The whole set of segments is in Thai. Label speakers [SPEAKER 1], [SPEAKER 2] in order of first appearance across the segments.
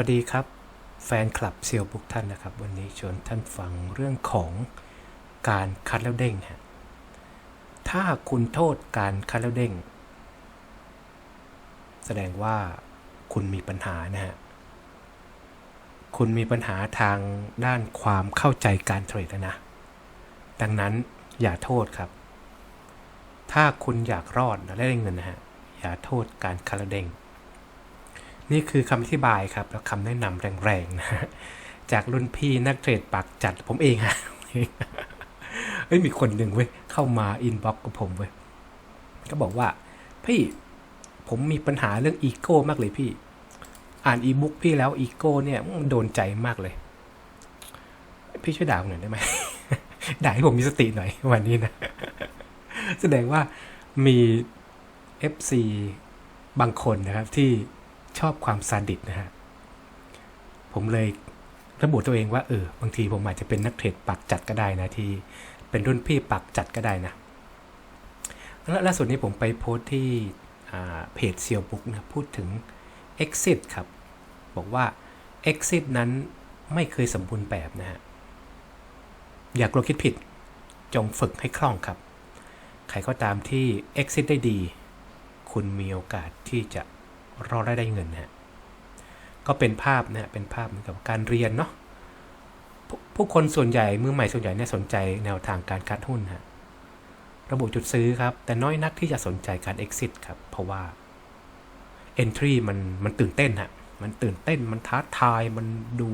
[SPEAKER 1] วัสดีครับ แฟนคลับเซียวบุกท่านนะครับ วันนี้ชวนท่านฟังเรื่องของการคัดแล้วเด้งฮะถ้าคุณโทษการคัดแล้วเด้ง แสดงว่าคุณมีปัญหานะฮะคุณมีปัญหาทางด้านความเข้าใจการเทรดนะ ดังนั้นอย่าโทษครับ ถ้าคุณอยากรอดและได้เงินนะฮะอย่าโทษการคัดแล้วเด้ง นี่คือคำอธิบายครับแล้วคำแนะนำแรงๆนะจากรุ่นพี่นักเทรดปากจัดผมเองฮะเฮ้ยมีคนหนึ่งเว้ยเข้ามาอินบ็อกกับผมเว้ยก็บอกว่า พี่ผมมีปัญหาเรื่องอีโก้มากเลยพี่ อ่านอีบุ๊กพี่แล้วอีโก้เนี่ยมันโดนใจมากเลย พี่ช่วยด่าผมหน่อยได้ไหมด่าให้ผมมีสติหน่อยวันนี้นะ แสดงว่ามี FC บางคนนะครับที่ ชอบความซาดิสนะฮะ ผมเลยระบุตัวเองว่าเออบางทีผมอาจจะเป็นนักเทรดปากจัดก็ได้นะที่เป็นรุ่นพี่ปากจัดก็ได้นะแล้วล่าสุดนี้ผมไปโพสต์ที่เพจเซียวบุ๊กนะพูดถึง Exit ครับ บอกว่า Exit นั้นไม่เคยสมบูรณ์แบบนะฮะ อย่ากลัวคิดผิด จงฝึกให้คล่องครับ ใครก็ตามที่ Exit ได้ดี คุณมีโอกาสที่จะ เรอดได้ได้เงินฮะก็เป็นภาพนะเป็นภาพเหมือนกับการเรียนเนาะผู้คนส่วนใหญ่มือใหม่ส่วนใหญ่เนี่ยสนใจแนวทางการคัดหุ้นฮะระบุจุดซื้อครับ แต่น้อยนักที่จะสนใจการ exit ครับ เพราะว่า entry มันมันตื่นเต้นฮะมันตื่นเต้นมันท้าทายมันดู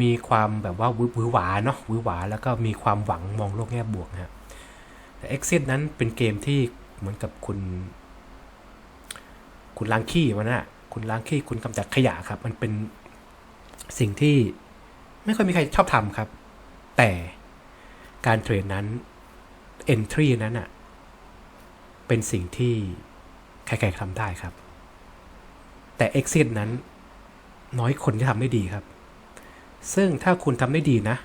[SPEAKER 1] มีความแบบว่าวือหวือหวาเนาะวือหวาแล้วก็มีความหวังมองโลกแง่บวกฮะแต่ exit นั้นเป็นเกมที่เหมือนกับคุณ คุณล้างขี้มันนะคุณล้างขี้คุณกำจัดขยะครับ มันเป็นสิ่งที่ไม่ค่อยมีใครชอบทำครับ แต่การเทรดนั้น entry นั้นอะเป็นสิ่งที่ใครๆทำได้ครับ แต่ exit นั้น น้อยคนที่ทำได้ดีครับ ซึ่งถ้าคุณทำได้ดีนะ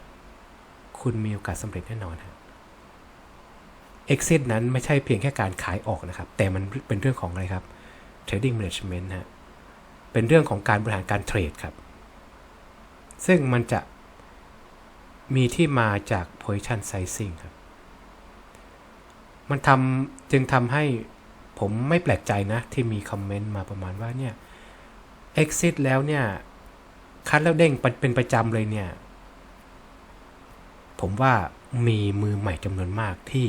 [SPEAKER 1] คุณมีโอกาสสำเร็จแน่นอนครับ exit นั้นไม่ใช่เพียงแค่การขายออกนะครับ แต่มันเป็นเรื่องของอะไรครับ trading management ฮะเป็นเรื่องของการบริหารการเทรดครับ ซึ่งมันจะมีที่มาจาก position sizing ครับ มันทำจึงทำให้ผมไม่แปลกใจนะ ที่มีคอมเมนต์มาประมาณว่าเนี่ย exit แล้วเนี่ย คัดแล้วเด้งเป็นประจำเลยเนี่ย ผมว่ามีมือใหม่จำนวนมากที่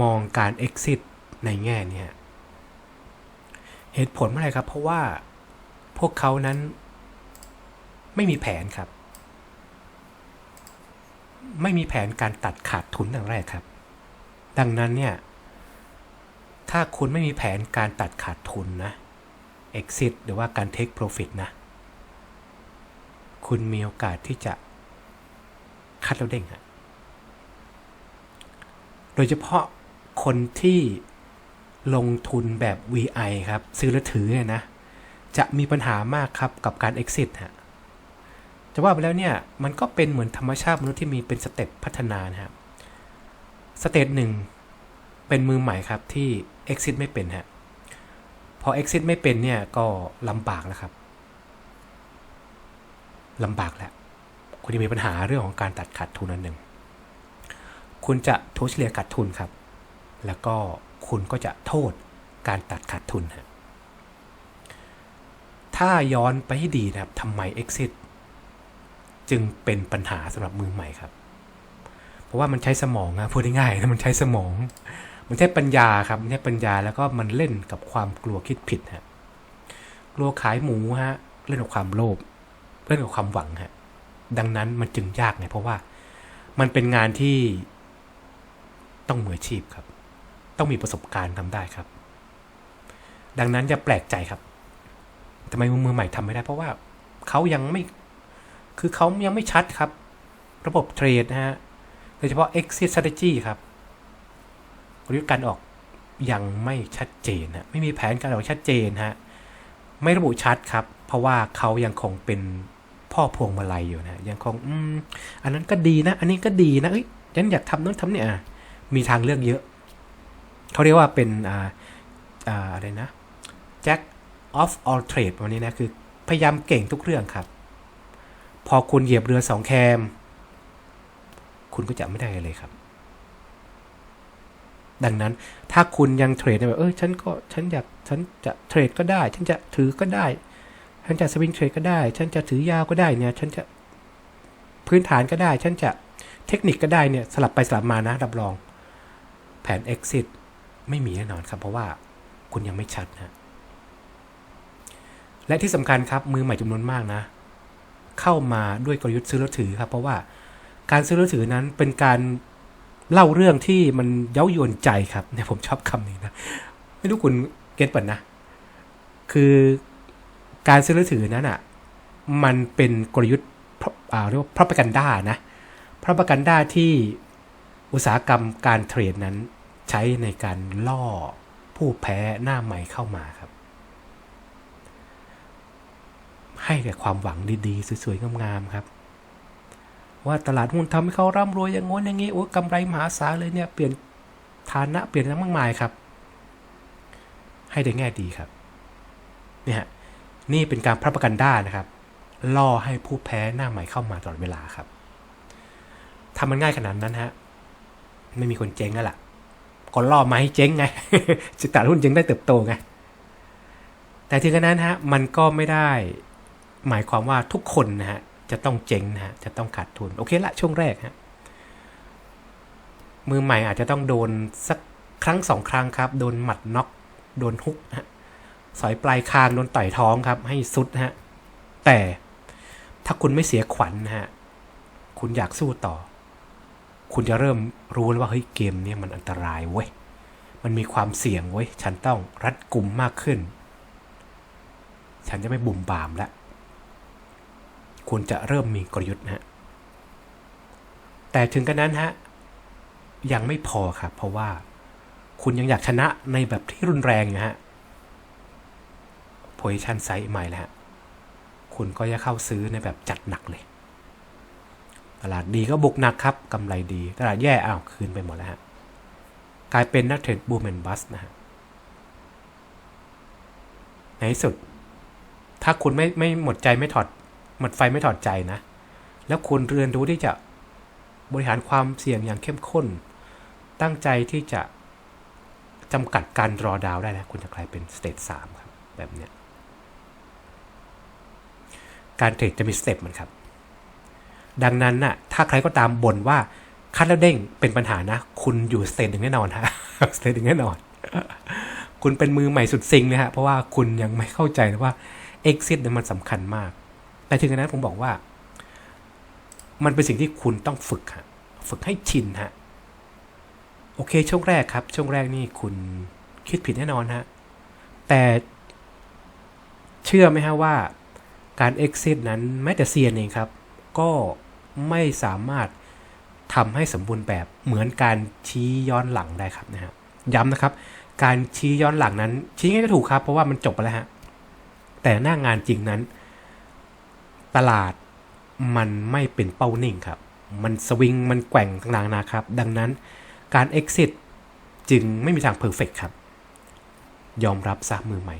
[SPEAKER 1] มองการ exit ในแง่เนี่ย เหตุผลอะไรครับ เพราะว่าพวกเขานั้นไม่มีแผนครับ ไม่มีแผนการตัดขาดทุนอย่างแรกครับ ดังนั้นเนี่ย ถ้าคุณไม่มีแผนการตัดขาดทุนนะ exit หรือว่าการ take profit นะ คุณมีโอกาสที่จะคัดแล้วเด้งอะโดยเฉพาะคนที่ ลงทุนแบบ VI ครับ ซื้อแล้วถือเนี่ยนะ จะมีปัญหามากครับกับการ exit ฮะจะว่าไปแล้วเนี่ย มันก็เป็นเหมือนธรรมชาติมนุษย์ที่มีเป็นสเต็ปพัฒนานะครับสเตจหนึ่งเป็นมือใหม่ครับที่ exit ไม่เป็นฮะพอ exit ไม่เป็นเนี่ยก็ลำบากแล้วครับลำบากแล้วคุณจะมีปัญหาเรื่องของการตัดขาดทุนอันหนึ่ง คุณจะทุเฉลี่ยขาดทุนครับ แล้วก็ คุณก็จะโทษการตัดขาดทุนฮะถ้าย้อนไปให้ดีนะครับทำไม exit จึงเป็นปัญหาสำหรับมือใหม่ครับ เพราะว่ามันใช้สมองนะพูดง่ายๆนะมันใช้สมอง มันใช้ปัญญาครับมันใช้ปัญญาแล้วก็มันเล่นกับความกลัวคิดผิดฮะกลัวขายหมูฮะเล่นกับความโลภเล่นกับความหวังฮะดังนั้นมันจึงยากไงเพราะว่ามันเป็นงานที่ต้องมืออาชีพครับ ต้องมีประสบการณ์ทำได้ครับ ดังนั้นอย่าแปลกใจครับทำไมมือใหม่ทำไม่ได้ เพราะว่าเขายังไม่ คือเขายังไม่ชัดครับ ระบบเทรดนะฮะ โดยเฉพาะ exit strategy ครับกลยุทธ์การออกยังไม่ชัดเจนฮะ ไม่มีแผนการออกชัดเจนฮะ ไม่ระบุชัดครับ เพราะว่าเขายังคงเป็นพ่อพวงมาลัยอยู่นะ ยังคง อืม อันนั้นก็ดีนะ อันนี้ก็ดีนะ เอ้ยฉันอยากทำนั้นทำเนี่ยอะมีทางเลือกเยอะ เขาเรียกว่าเป็นอ่าอ่าอะไรนะ jack of all trade วันนี้นะ คือพยายามเก่งทุกเรื่องครับ พอคุณเหยียบเรือสองแคม คุณก็จะไม่ได้อะไรเลยครับ ดังนั้นถ้าคุณยังเทรดแบบเออฉันก็ฉันอยากฉันจะเทรดก็ได้ ฉันจะถือก็ได้ ฉันจะสวิงเทรดก็ได้ ฉันจะถือยาวก็ได้เนี่ย ฉันจะพื้นฐานก็ได้ ฉันจะเทคนิคก็ได้เนี่ย สลับไปสลับมานะรับรองแผน exit ไม่มีแน่นอนครับ เพราะว่าคุณยังไม่ชัดนะและที่สำคัญครับมือใหม่จำนวนมากนะ เข้ามาด้วยกลยุทธ์ซื้อแล้วถือครับ เพราะว่าการซื้อแล้วถือนั้นเป็นการเล่าเรื่องที่มันเย้ายวนใจครับเนี่ยผมชอบคำนี้นะไม่รู้คุณเก็ตป่ะนะ คือการซื้อแล้วถือนั้นอะมันเป็นกลยุทธ์เรียกว่าพระประกันด้านะพระประกันด้าที่อุตสาหกรรมการเทรดนั้น ใช้ในการล่อผู้แพ้หน้าใหม่เข้ามาครับ ให้แต่ความหวังดีๆ สวยๆ งามๆ ครับ ว่าตลาดหุ้นทำให้เขาร่ำรวยอย่างง้นอย่างนี้โอ้กำไรมหาศาลเลยเนี่ยเปลี่ยนฐานะเปลี่ยนอะไรมากมายครับ ให้ได้แง่ดีครับเนี่ยฮะนี่เป็นการพระประกันด้านะครับ ล่อให้ผู้แพ้หน้าใหม่เข้ามาตลอดเวลาครับทำมันง่ายขนาดนั้นฮะไม่มีคนเจ๊งแล้วล่ะ ก็ล่อมาให้เจ๊งไงสิตลาดหุ้นจึงได้เติบโตไงแต่ถึงกระนั้นฮะมันก็ไม่ได้หมายความว่าทุกคนนะฮะจะต้องเจ๊งนะฮะจะต้องขาดทุนโอเคละช่วงแรกฮะมือใหม่อาจจะต้องโดนสักครั้งสองครั้งครับ โดนหมัดน็อกโดนฮุกฮะสอยปลายคางโดนต่อยท้องครับ ให้สุดฮะแต่ถ้าคุณไม่เสียขวัญนะฮะคุณอยากสู้ต่อ คุณจะเริ่มรู้แล้วว่าเฮ้ยเกมนี้มันอันตรายเว้ย มันมีความเสี่ยงเว้ย ฉันต้องรัดกลุ่มมากขึ้น ฉันจะไม่บุ่มบามแล้ว คุณจะเริ่มมีกลยุทธ์นะฮะ แต่ถึงกันนั้นฮะ ยังไม่พอครับ เพราะว่าคุณยังอยากชนะในแบบที่รุนแรงนะฮะ position size ใหม่แล้วฮะคุณก็จะเข้าซื้อในแบบจัดหนักเลย ตลาดดีก็บุกหนักครับกำไรดี ตลาดแย่อ้าวคืนไปหมดแล้วฮะกลายเป็นนักเทรดบูมแอนบัสนะฮะในสุด ถ้าคุณไม่ไม่หมดใจไม่ถอด หมดไฟไม่ถอดใจนะ แล้วคุณเรียนรู้ที่จะบริหารความเสี่ยงอย่างเข้มข้น ตั้งใจที่จะจำกัดการรอดาวได้นะคุณจะกลายเป็นสเตจสามครับ แบบเนี้ยการเทรดจะมีสเต็ปมันครับ ดังนั้นน่ะ ถ้าใครก็ตามบ่นว่าคัดแล้วเด้งเป็นปัญหานะ คุณอยู่สเตจหนึ่งแน่นอนฮะสเตจหนึ่งแน่นอน คุณเป็นมือใหม่สุดซิงนะฮะ เพราะว่าคุณยังไม่เข้าใจนะว่า exit เนี่ยมันสำคัญมาก แต่ถึงกระนั้นผมบอกว่า มันเป็นสิ่งที่คุณต้องฝึกฮะฝึกให้ชินฮะ โอเค ช่วงแรกครับ ช่วงแรกนี่คุณคิดผิดแน่นอนฮะ แต่เชื่อไหมฮะว่าการ exit นั้นแม้แต่เซียนเองครับ ก็ ไม่สามารถทำให้สมบูรณ์แบบเหมือนการชี้ย้อนหลังได้ครับนะฮะย้ำนะครับ การชี้ย้อนหลังนั้น ชี้ไงก็ถูกครับ เพราะว่ามันจบไปแล้วฮะแต่หน้างานจริงนั้น ตลาดมันไม่เป็นเป้านิ่งครับ มันสวิงมันแกว่งต่างๆนะครับ ดังนั้นการ exit จึงไม่มีทางเพอร์เฟกครับ ยอมรับซะมือใหม่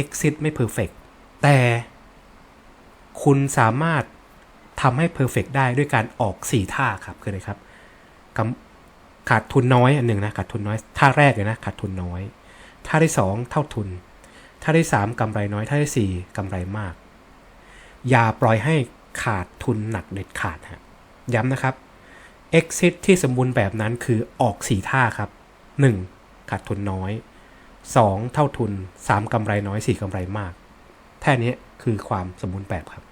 [SPEAKER 1] exit ไม่เพอร์เฟกแต่คุณสามารถ ทำให้เพอร์เฟกได้ด้วยการออก 4 ท่าครับคืออะไรครับขาดทุนน้อยอันหนึ่งนะขาดทุนน้อยท่าแรกเลยนะขาดทุนน้อยท่าที่ 2 เท่าทุนท่าที่ 3กำไรน้อยท่าที่4กำไรมาก อย่าปล่อยให้ขาดทุนหนักเด็ดขาดฮะย้ำนะครับ exit ที่สมบูรณ์แบบนั้นคือออก 4 ท่าครับ 1. ขาดทุนน้อย 2. เท่าทุน 3กำไรน้อย 4กำไรมากแค่นี้คือความสมบูรณ์แบบครับ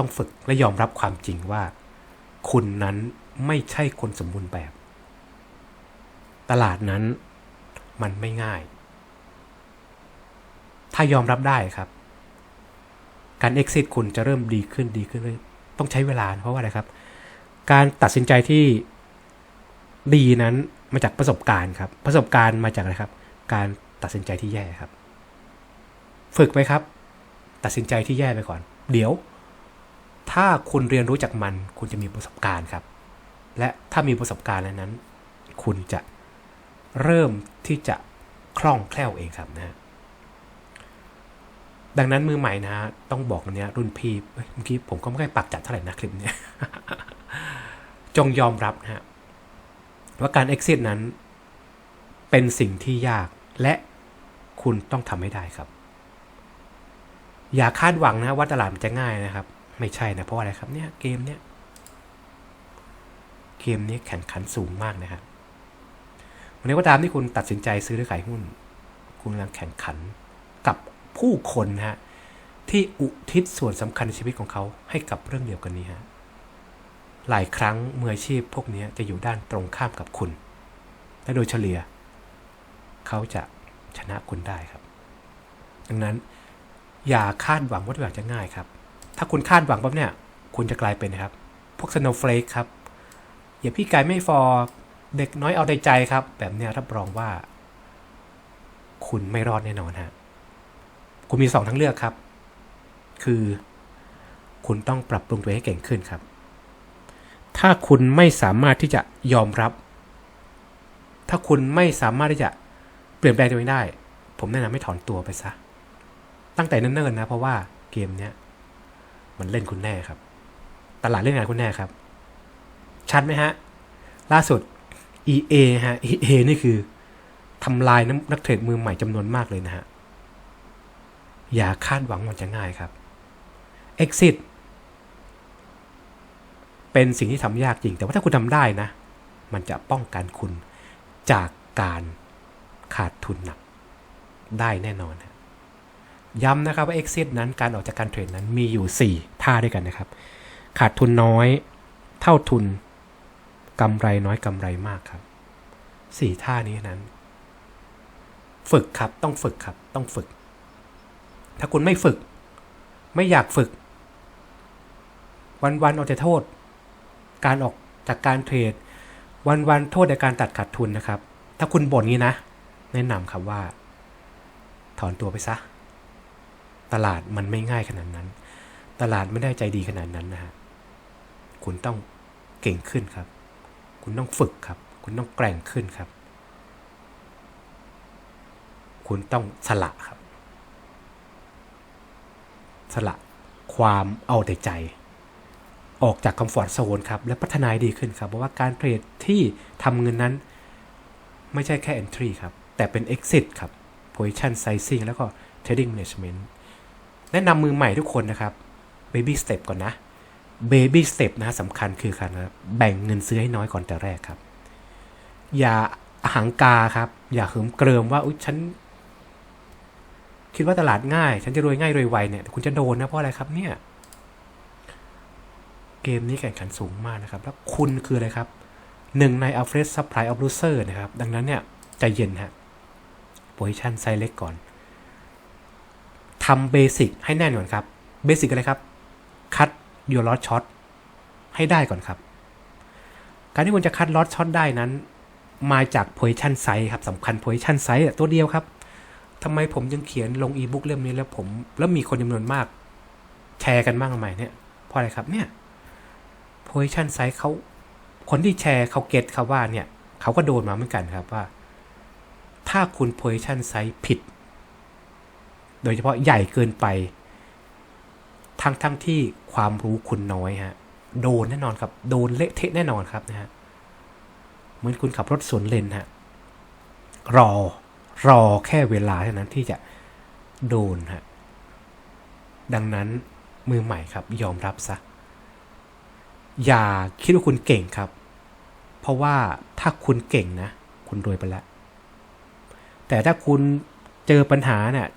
[SPEAKER 1] ต้องฝึกและยอมรับความจริงว่า คุณนั้นไม่ใช่คนสมบูรณ์แบบ ตลาดนั้นมันไม่ง่าย ถ้ายอมรับได้ครับ การ exit คุณจะเริ่มดีขึ้นดีขึ้นเลยต้องใช้เวลาเพราะว่าอะไรครับ การตัดสินใจที่ดีนั้นมาจากประสบการณ์ครับ ประสบการณ์มาจากอะไรครับ การตัดสินใจที่แย่ครับ ฝึกไปครับ ตัดสินใจที่แย่ไปก่อน เดี๋ยว ถ้าคุณเรียนรู้จากมัน คุณจะมีประสบการณ์ครับ และถ้ามีประสบการณ์นั้น คุณจะเริ่มที่จะคล่องแคล่วเองครับนะดังนั้นมือใหม่นะฮะต้องบอกเนี้ยรุ่นพี่เมื่อกี้ผมก็ไม่ค่อยปักจัดเท่าไหร่นะคลิปเนี้ยจงยอมรับนะฮะว่าการ exit นั้น เป็นสิ่งที่ยากและคุณต้องทำให้ได้ครับ อย่าคาดหวังนะว่าตลาดมันจะง่ายนะครับ ไม่ใช่นะ เพราะาอะไรครับเนี่ยเกมเนี้ยเกมนี้แข่งขันสูงมากนะครับวันนี้ก็ตามที่คุณตัดสินใจซื้อหรือขายหุ้น คุณกำลังแข่งขันกับผู้คนนะฮะที่อุทิศส่วนสำคัญในชีวิตของเขาให้กับเรื่องเดียวกันนี้ฮะหลายครั้งมืออาชีพพวกนี้จะอยู่ด้านตรงข้ามกับคุณ และโดยเฉลี่ย เขาจะชนะคุณได้ครับ ดังนั้นอย่าคาดหวังว่าทุกอย่างจะง่ายครับ ถ้าคุณคาดหวังปั๊บเนี่ย คุณจะกลายเป็นครับ พวกสโนว์เฟลกครับอย่าพี่ไก่ไม่ฟอร์เด็กน้อยเอาใจใจครับ แบบเนี้ยรับรองว่า คุณไม่รอดแน่นอนฮะคุณมีสองทางเลือกครับ คือ คุณต้องปรับปรุงตัวให้เก่งขึ้นครับ ถ้าคุณไม่สามารถที่จะยอมรับ ถ้าคุณไม่สามารถที่จะเปลี่ยนแปลงตัวเองได้ ผมแนะนำให้ถอนตัวไปซะ ตั้งแต่เนิ่นๆนะ เพราะว่าเกมเนี้ย มันเล่นคุณแน่ครับ ตลาดเล่นงานคุณแน่ครับ ชัดไหมฮะ ล่าสุด EA ฮะ EA นี่คือทำลายนักนักเทรดมือใหม่จำนวนมากเลยนะฮะ อย่าคาดหวังมันจะง่ายครับ Exit เป็นสิ่งที่ทำยากจริง แต่ว่าถ้าคุณทำได้นะ มันจะป้องกันคุณจากการขาดทุนหนักได้แน่นอนฮะ ย้ำนะครับว่า Exit นั้นการออกจากการเทรดนั้นมีอยู่ 4 ท่าด้วยกันนะครับ ขาดทุนน้อย เท่าทุนกำไรน้อยกำไรมากครับสี่ท่านี้นั้น ฝึกครับต้องฝึกครับต้องฝึก ถ้าคุณไม่ฝึก ไม่อยากฝึก วันๆเอาแต่โทษ การออกจากการเทรด วันๆโทษในการตัดขาดทุนนะครับ ถ้าคุณบ่นงี้นะ แนะนำครับว่า ถอนตัวไปซะ ตลาดมันไม่ง่ายขนาดนั้น ตลาดไม่ได้ใจดีขนาดนั้นนะฮะคุณต้องเก่งขึ้นครับ คุณต้องฝึกครับ คุณต้องแกร่งขึ้นครับ คุณต้องสละครับ สละความเอาแต่ใจ ออกจากคอมฟอร์ทโซนครับ และพัฒนาดีขึ้นครับ เพราะว่าการเทรดที่ทำเงินนั้น ไม่ใช่แค่ entry ครับ แต่เป็น exit ครับ position sizing แล้วก็ trading management แนะนำมือใหม่ทุกคนนะครับ baby step ก่อนนะ baby step นะสำคัญคือการแบ่งเงินซื้อให้น้อยก่อนแต่แรกครับ อย่าหังกาครับ อย่าเหิมเกริมว่าอุ๊ยฉัน คิดว่าตลาดง่าย ฉันจะรวยง่ายรวยไวเนี่ยคุณจะโดนนะเพราะอะไรครับเนี่ยเกมนี้แข่งขันสูงมากนะครับ แล้วคุณคืออะไรครับหนึ่งใน average supply of loser นะครับ ดังนั้นเนี่ยใจเย็นฮะ position ไซส์เล็กก่อน ทำเบสิกให้แน่นก่อนครับเบสิกอะไรครับคัด your lot shot ให้ได้ก่อนครับ การที่คุณจะคัด lot shot ได้นั้น มาจาก position size ครับสำคัญ position size ตัวเดียวครับทำไมผมยังเขียนลง e-book เล่มนี้แล้วผม แล้วมีคนจำนวนมาก แชร์กันมากมายเนี่ยเพราะอะไรครับเนี่ย position size เขาคนที่แชร์เขาเก็ตครับว่าเนี่ยเขาก็โดนมาเหมือนกันครับว่า ถ้าคุณ position size ผิด โดยเฉพาะใหญ่เกินไป ทั้งทั้งที่ความรู้คุณน้อยฮะ โดนแน่นอนครับ โดนเละเทะแน่นอนครับนะฮะ เหมือนคุณขับรถสวนเลนฮะ รอ รอแค่เวลาเท่านั้นที่จะโดนฮะ ดังนั้นมือใหม่ครับ ยอมรับซะ อย่าคิดว่าคุณเก่งครับ เพราะว่าถ้าคุณเก่งนะ คุณรวยไปแล้ว แต่ถ้าคุณเจอปัญหาเนี่ย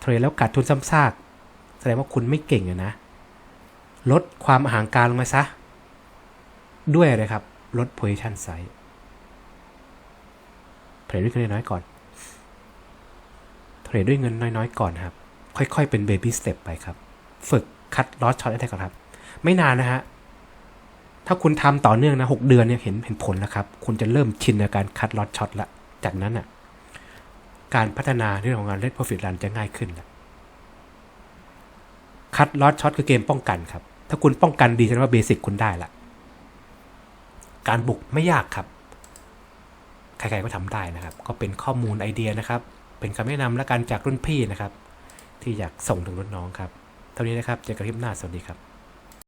[SPEAKER 1] เทรดแล้วขาดทุนซ้ำซากแสดงว่าคุณไม่เก่งนะ ลดความห่างการลงมาซะ ด้วยอะไรครับ ลด position size เทรดด้วยเงินน้อยๆก่อน เทรดด้วยเงินน้อยๆ ก่อนครับ ค่อยๆ เป็น baby step ไปครับ ฝึกคัดลอสช็อตได้ก่อนครับ ไม่นานนะฮะ ถ้าคุณทำต่อเนื่องนะหกเดือนเนี่ยเห็นเห็นผลแล้วครับ คุณจะเริ่มชินในการคัดลอสช็อตละ จากนั้นอะ การพัฒนาเรื่องของการเล่น profit run จะง่ายขึ้นคัดลอสช็อตคือเกมป้องกันครับ ถ้าคุณป้องกันดีแสดงว่าเบสิกคุณได้ละการบุกไม่ยากครับ ใครๆก็ทำได้นะครับ ก็เป็นข้อมูลไอเดียนะครับ เป็นคำแนะนำและการจากรุ่นพี่นะครับที่ที่อยากส่งถึงรุ่นน้องครับ เท่านี้นะครับ เจอกันคลิปหน้า สวัสดีครับ